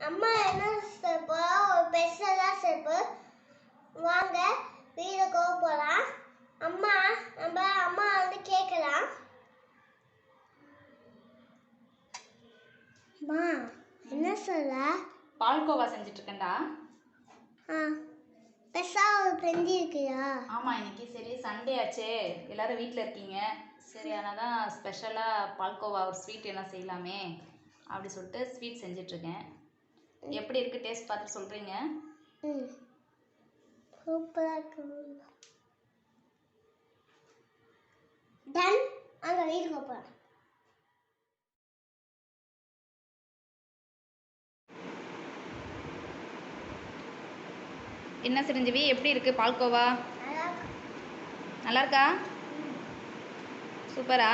அம்மா என்ன செய்ய போறா ஒரு ஸ்பெஷலாக செய்ய வாங்க வீட்டுக்கு போகலாம் அம்மா நம்ம அம்மா வந்து கேட்கலாம். அம்மா என்ன சொல்ல பால்கோவா செஞ்சுட்டு இருக்கேன்டா ஆ பெருசாக ஒரு பெஞ்சி இருக்குயா? ஆமாம் இன்னைக்கு சரி சண்டே ஆச்சே. எல்லாரும் வீட்டில் இருக்கீங்க. சரி ஆனால் தான் ஸ்பெஷலாக பால்கோவா ஒரு ஸ்வீட் என்ன செய்யலாமே. அப்படி சொல்லிட்டு ஸ்வீட் செஞ்சிட்ருக்கேன். எப்படி இருக்குது டேஸ்ட் பார்த்து சொல்கிறீங்க சூப்பராக இருக்கு. டன் அங்கே வீட்டுக்கு போகலாம் என்ன சிரஞ்சீவி எப்படி இருக்குது பால்கோவா? இருக்கு. நல்லா இருக்கா? சூப்பரா?